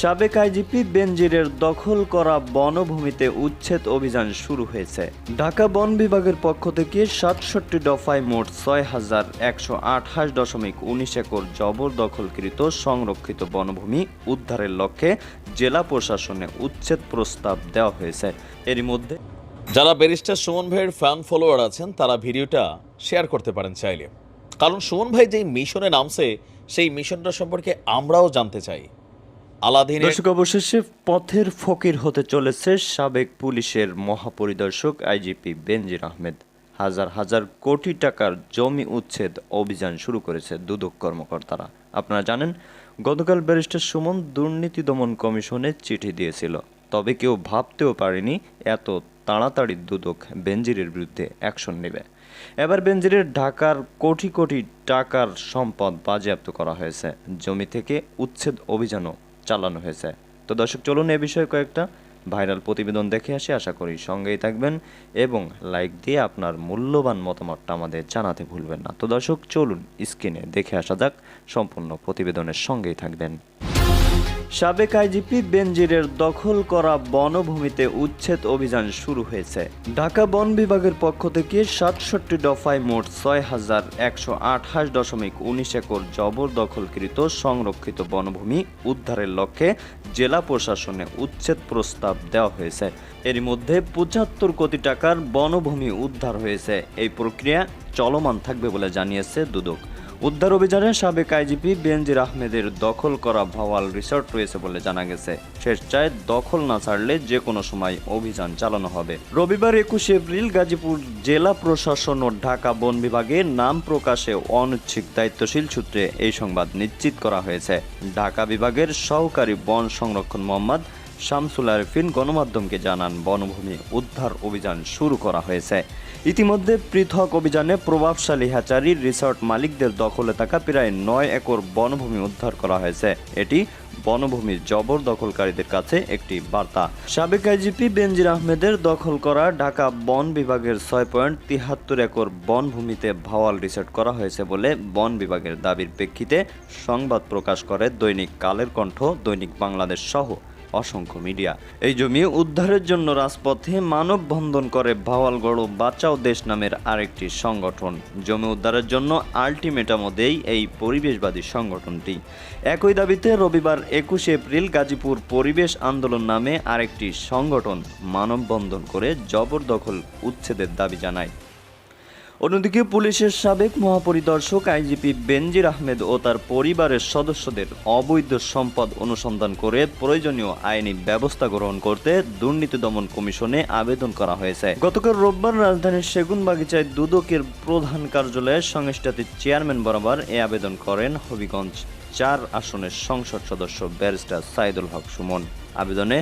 সাবেক আইজিপি বেনজিরের দখল করা বনভূমিতে উচ্ছেদ অভিযান শুরু হয়েছে। ঢাকা বন বিভাগের পক্ষ থেকে সাতষট্টি দফায় মোট ছয় হাজার একশো আঠাশ দশমিক উনিশ একর জবরদখলকৃত সংরক্ষিত বনভূমি উদ্ধারের লক্ষ্যে জেলা প্রশাসনে উচ্ছেদ প্রস্তাব দেওয়া হয়েছে। এরই মধ্যে যারা ব্যারিস্টার সুমন ভাইয়ের ফ্যান ফলোয়ার আছেন, তারা ভিডিওটা শেয়ার করতে পারেন চাইলে। কারণ সুমন ভাই যেই মিশনে নামছে, সেই মিশনটা সম্পর্কে আমরাও জানতে চাই। আলাদিনের দর্শক, অবশেষে পথের ফকির হতে চলেছে সাবেক পুলিশের মহাপরিদর্শক আইজিপি বেনজির আহমেদ। হাজার হাজার কোটি টাকার জমি উচ্ছেদ অভিযান শুরু করেছে দুদক কর্মকর্তারা। আপনারা জানেন, গতকাল ব্যারিস্টার সুমন দুর্নীতি দমন কমিশনে চিঠি দিয়েছিল। তবে কেউ ভাবতেও পারেনি এত তাড়াতাড়ি দুদক বেনজিরের বিরুদ্ধে অ্যাকশন নেবে। এবার বেনজিরের ঢাকার কোটি কোটি টাকার সম্পদ বাজেয়াপ্ত করা হয়েছে। জমি থেকে উচ্ছেদ অভিযানও চালানো হয়েছে। তো দর্শক, চলুন এ বিষয়ে কয়েকটা ভাইরাল প্রতিবেদন দেখে আসি। আশা করি সঙ্গেই থাকবেন এবং লাইক দিয়ে আপনার মূল্যবান মতামতটা আমাদের জানাতে ভুলবেন না। তো দর্শক, চলুন স্ক্রিনে দেখে আসা যাক, সম্পূর্ণ প্রতিবেদনের সঙ্গেই থাকবেন। সাবেক আইজিপি বেনজিরের দখল করা বনভূমিতে উচ্ছেদ অভিযান শুরু হয়েছে। ঢাকা বন বিভাগের পক্ষ থেকে সাতষট্টি দফায় মোট ছয় হাজার একশো আঠাশ দশমিক উনিশ একর জবরদখলকৃত সংরক্ষিত বনভূমি উদ্ধারের লক্ষ্যে জেলা প্রশাসনে উচ্ছেদ প্রস্তাব দেওয়া হয়েছে। এরই মধ্যে পঁচাত্তর কোটি টাকার বনভূমি উদ্ধার হয়েছে। এই প্রক্রিয়া চলমান থাকবে বলে জানিয়েছে দুদক। উদ্ধার অভিযানে সাবেক আইজিপি বেনজির আহমেদের দখল করা ভাওয়াল রিসর্ট রয়েছে বলে জানা গেছে। স্বেচ্ছায় দখল না ছাড়লে যে কোনো সময় অভিযান চালানো হবে। রবিবার একুশে এপ্রিল গাজীপুর জেলা প্রশাসন ও ঢাকা বন বিভাগে নাম প্রকাশে অনিচ্ছিক দায়িত্বশীল সূত্রে এই সংবাদ নিশ্চিত করা হয়েছে। ঢাকা বিভাগের সহকারী বন সংরক্ষণ মোহাম্মদ শামসুল আরিফিন গণমাধ্যমকে জানান, বনভূমি উদ্ধার অভিযান শুরু করা হয়েছে। ইতিমধ্যে পৃথক অভিযানে প্রভাবশালী হ্যাচারির রিসর্ট মালিকদের দখলে থাকা প্রায় নয় একর বনভূমি উদ্ধার করা হয়েছে। এটি বনভূমির জবরদখলকারীদের কাছে একটি বার্তা। সাবেক আইজিপি বেনজির আহমেদের দখল করা ঢাকা বন বিভাগের ছয় পয়েন্ট তিহাত্তর একর বনভূমিতে ভাওয়াল রিসর্ট করা হয়েছে বলে বন বিভাগের দাবির প্রেক্ষিতে সংবাদ প্রকাশ করে দৈনিক কালের কণ্ঠ দৈনিক বাংলাদেশ সহ অসংখ্য মিডিয়া। এই জমি উদ্ধারের জন্য রাজপথে মানববন্ধন করে ভাওয়ালগড় বাঁচাও দেশ নামের আরেকটি সংগঠন। জমি উদ্ধারের জন্য আলটিমেটামও দেই এই পরিবেশবাদী সংগঠনটি। একই দাবিতে রবিবার একুশে এপ্রিল গাজীপুর পরিবেশ আন্দোলন নামে আরেকটি সংগঠন মানববন্ধন করে জবরদখল উচ্ছেদের দাবি জানায়। অন্যদিকে পুলিশের সাবেক মহাপরিদর্শক আইজিপি বেনজির আহমেদ ও তার পরিবারের সদস্যদের অবৈধ সম্পদ অনুসন্ধান করে প্রয়োজনীয় আইনি ব্যবস্থা গ্রহণ করতে দুর্নীতি দমন কমিশনে আবেদন করা হয়েছে। গতকাল রোববার রাজধানীর সেগুনবাগিচায় দুদকের প্রধান কার্যালয়ে সংস্থাটির চেয়ারম্যান বরাবর এ আবেদন করেন হবিগঞ্জ চার আসনের সংসদ সদস্য ব্যারিস্টার সাইদুল হক সুমন। আবেদনে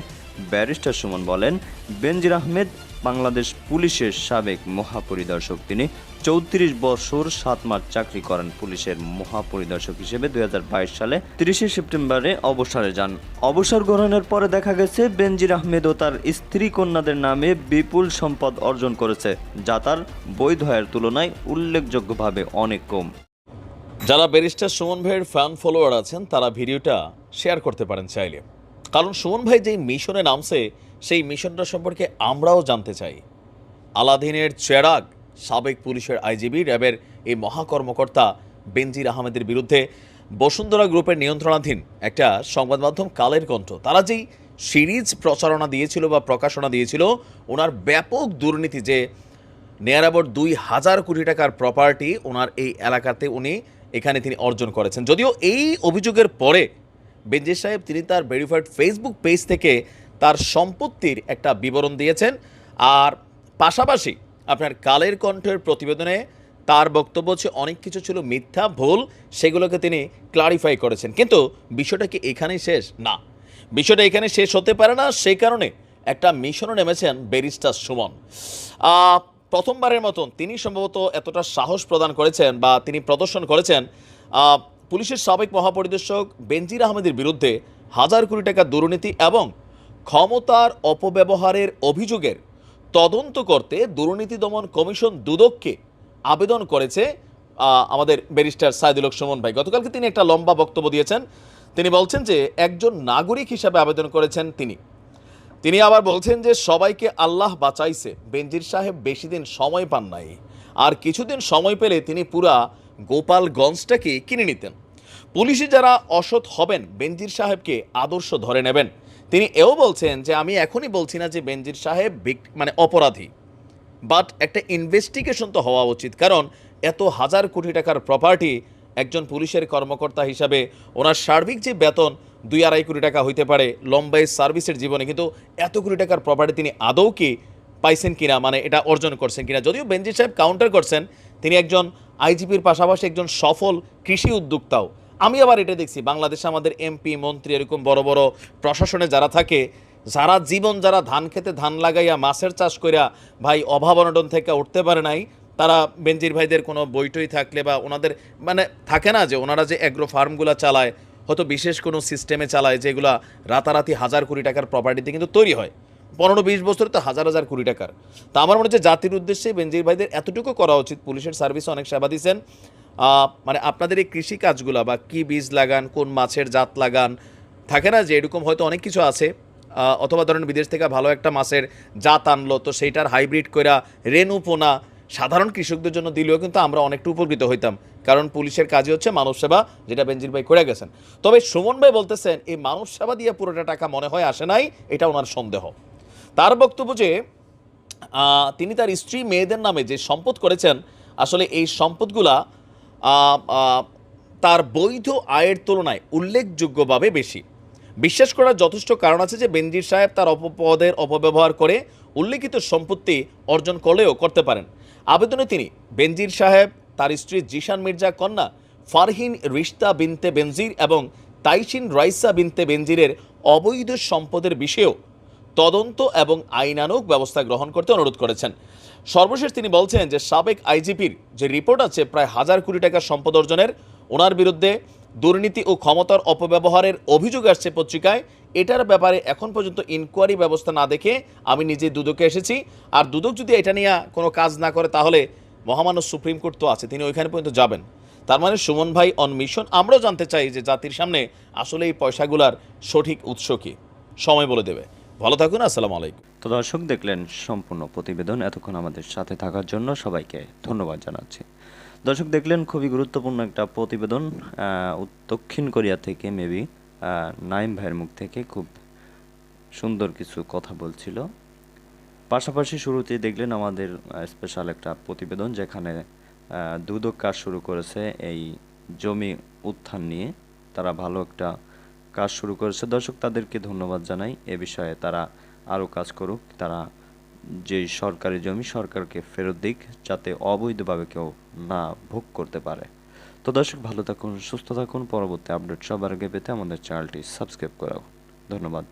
ব্যারিস্টার সুমন বলেন, বেনজির আহমেদ বাংলাদেশ পুলিশের সাবেক মহাপরিদর্শক। তিনি চৌত্রিশ বছর সাত মাস চাকরি করেন পুলিশের মহাপরিদর্শক হিসেবে দুই হাজার বাইশ সালে তিরিশে সেপ্টেম্বরে অবসরে যান। অবসর গ্রহণের পরে দেখা গেছে, বেনজির আহমেদ ও তার স্ত্রী কন্যাদের নামে বিপুল সম্পদ অর্জন করেছে, যা তার বৈধ তুলনায় উল্লেখযোগ্যভাবে অনেক কম। যারা ব্যারিস্টার সুমন ভাইয়ের ফ্যান ফলোয়ার আছেন, তারা ভিডিওটা শেয়ার করতে পারেন চাইলে। কারণ সুমন ভাই যেই মিশনে নামছে সেই মিশনটা সম্পর্কে আমরাও জানতে চাই। আলাদিনের চেরাগ, সাবেক পুলিশের আইজিবি র্যাবের এই মহাকর্মকর্তা বেনজির আহমেদের বিরুদ্ধে বসুন্ধরা গ্রুপের নিয়ন্ত্রণাধীন একটা সংবাদ মাধ্যম কালের কণ্ঠ। তারা যেই সিরিজ প্রচারণা দিয়েছিল বা প্রকাশনা দিয়েছিল, ওনার ব্যাপক দুর্নীতি যে নেয়ার দুই হাজার কোটি টাকার প্রপার্টি ওনার এই এলাকাতে উনি এখানে তিনি অর্জন করেছেন। যদিও এই অভিযোগের পরে বেঞ্জির সাহেব, তিনি তার ভেরিফাইড ফেসবুক পেজ থেকে তার সম্পত্তির একটা বিবরণ দিয়েছেন। আর পাশাপাশি আপনার কালের কণ্ঠের প্রতিবেদনে তার বক্তব্য হচ্ছে, অনেক কিছু ছিল মিথ্যা, ভুল, সেগুলোকে তিনি ক্লারিফাই করেছেন। কিন্তু বিষয়টা কি এখানেই শেষ? না। বিষয়টা এখানে শেষ হতে পারে না। সেই কারণে একটা মিশনও নেমেছেন ব্যারিস্টার সুমন। প্রথমবারের মতন তিনি সম্ভবত এতটা সাহস প্রদান করেছেন বা তিনি প্রদর্শন করেছেন পুলিশের সাবেক মহাপরিদর্শক বেনজির আহমেদের বিরুদ্ধে হাজার কোটি টাকা দুর্নীতি এবং ক্ষমতার অপব্যবহারের অভিযোগের তদন্ত করতে দুর্নীতি দমন কমিশন দুদককে আবেদন করেছে আমাদের ব্যারিস্টার সাইদুল সুমন ভাই। গতকালকে তিনি একটা লম্বা বক্তব্য দিয়েছেন। তিনি বলছেন যে, একজন নাগরিক হিসাবে আবেদন করেছেন তিনি। তিনি আবার বলছেন যে, সবাইকে আল্লাহ বাঁচাইছে। বেনজির সাহেব বেশি দিন সময় পান নাই। আর কিছুদিন সময় পেলে তিনি পুরা গোপালগঞ্জটাকে কিনে নিতেন। পুলিশে যারা অসৎ হবেন, বেনজির সাহেবকে আদর্শ ধরে নেবেন। তিনি এও বলছেন যে, আমি এখনই বলছি না যে বেনজির সাহেব মানে অপরাধী বাট একটা ইনভেস্টিগেশন তো হওয়া উচিত। কারণ এত হাজার কোটি টাকার প্রপার্টি একজন পুলিশের কর্মকর্তা হিসাবে ওনার সার্বিক যে বেতন, দুই আড়াই কোটি টাকা হইতে পারে লম্বাই সার্ভিসের জীবনে। কিন্তু এত কোটি টাকার প্রপার্টি তিনি আদৌ কি পাইছেন কিনা মানে এটা অর্জন করছেন কিনা? যদিও বেনজির সাহেব কাউন্টার করছেন, তিনি একজন আইজিপির পাশাপাশি একজন সফল কৃষি উদ্যোক্তাও। আমি আবার এটা দেখছি বাংলাদেশে আমাদের এমপি মন্ত্রী এরকম বড় বড় প্রশাসনে যারা থাকে যারা জীবন যারা ধান খেতে ধান লাগাইয়া মাছের চাষ করিয়া ভাই অভাব অনটন থেকে উঠতে পারে নাই তারা বেনজির ভাইদের কোনো বইটই থাকলে বা ওনাদের মানে থাকে না যে ওনারা যে অ্যাগ্রো ফার্মগুলো চালায় হয়তো বিশেষ কোনো সিস্টেমে চালায় যেগুলা রাতারাতি হাজার কোটি টাকার প্রপার্টিতে কিন্তু তৈরি হয়। পনেরো বিশ বছরে তো হাজার হাজার কোটি টাকার। তা আমার মনে হচ্ছে জাতির উদ্দেশ্যে বেঞ্জির ভাইদের এতটুকু করা উচিত। পুলিশের সার্ভিসে অনেক সেবা দিচ্ছেন আহ, মানে আপনাদের এই কৃষি কাজগুলা বা কি বীজ লাগান, কোন মাছের জাত লাগান, থাকে না যে এরকম হয়তো অনেক কিছু আছে অথবা ধরেন বিদেশ থেকে ভালো একটা মাছের জাত আনলো, তো সেইটার হাইব্রিড করা রেনু পোনা সাধারণ কৃষকদের জন্য দিলেও কিন্তু আমরা অনেকটা উপকৃত হইতাম। কারণ পুলিশের কাজই হচ্ছে মানব সেবা, যেটা বেনজির ভাই করে গেছেন। তবে সুমন ভাই বলতেছেন, এই মানব সেবা দিয়ে পুরোটা টাকা মনে হয় আসে নাই, এটা ওনার সন্দেহ। তার বক্তব্য যে তিনি তার স্ত্রী মেয়েদের নামে যে সম্পদ করেছেন, আসলে এই সম্পদগুলা তার বৈধ আয়ের তুলনায় উল্লেখযোগ্যভাবে বেশি। বিশ্বাস করার যথেষ্ট কারণ আছে যে বেনজির সাহেব তার অপপদের অপব্যবহার করে উল্লেখিত সম্পত্তি অর্জন করলেও করতে পারেন। আবেদনে তিনি, বেনজির সাহেব, তার স্ত্রী জিশান মির্জা কন্যা, ফারহিন রিশতা বিনতে বেনজির এবং তাইসিন রাইসা বিনতে বেনজিরের অবৈধ সম্পদের বিষয়েও তদন্ত এবং আইনানুগ ব্যবস্থা গ্রহণ করতে অনুরোধ করেছেন। সর্বশেষ তিনি বলছেন যে সাবেক আইজিপির যে রিপোর্ট আছে প্রায় হাজার কোটি টাকা সম্পদ অর্জনের, ওনার বিরুদ্ধে দুর্নীতি ও ক্ষমতার অপব্যবহারের অভিযোগ আসছে পত্রিকায়। এটার ব্যাপারে এখন পর্যন্ত ইনকোয়ারি ব্যবস্থা না দেখে আমি নিজে দুদকে এসেছি। আর দুদক যদি এটা নিয়ে কোনো কাজ না করে, তাহলে মহামান্য সুপ্রিম কোর্ট তো আছে, তিনি ওইখানে পর্যন্ত যাবেন। তার মানে সুমন ভাই অন মিশন আমরাও জানতে চাই যে জাতির সামনে আসলে এই পয়সাগুলার সঠিক উৎস কি। সময় বলে দেবে। ভালো থাকুন, আসসালামু আলাইকুম। তো দর্শক, দেখলেন সম্পূর্ণ প্রতিবেদন এতক্ষণ আমাদের সাথে থাকার জন্য সবাইকে ধন্যবাদ জানাচ্ছি। দর্শক, দেখলেন খুবই গুরুত্বপূর্ণ একটা প্রতিবেদন দক্ষিণ কোরিয়া থেকে মেবি নাইম ভাইয়ের মুখ থেকে খুব সুন্দর কিছু কথা বলছিল। পাশাপাশি শুরুতেই দেখলেন আমাদের স্পেশাল একটা প্রতিবেদন যেখানে দুদক কাজ শুরু করেছে এই জমি উত্থান নিয়ে। তারা ভালো একটা কাজ শুরু করেছে। দর্শক, তাদেরকে ধন্যবাদ জানাই। এ বিষয়ে তারা আরও কাজ করুক, তারা যে সরকারি জমি সরকারকে ফেরত দিক, যাতে অবৈধভাবে কেউ না ভোগ করতে পারে। তো দর্শক, ভালো থাকুন, সুস্থ থাকুন, পরবর্তী আপডেট সবার আগে পেতে আমাদের চ্যানেলটি সাবস্ক্রাইব করাও। ধন্যবাদ।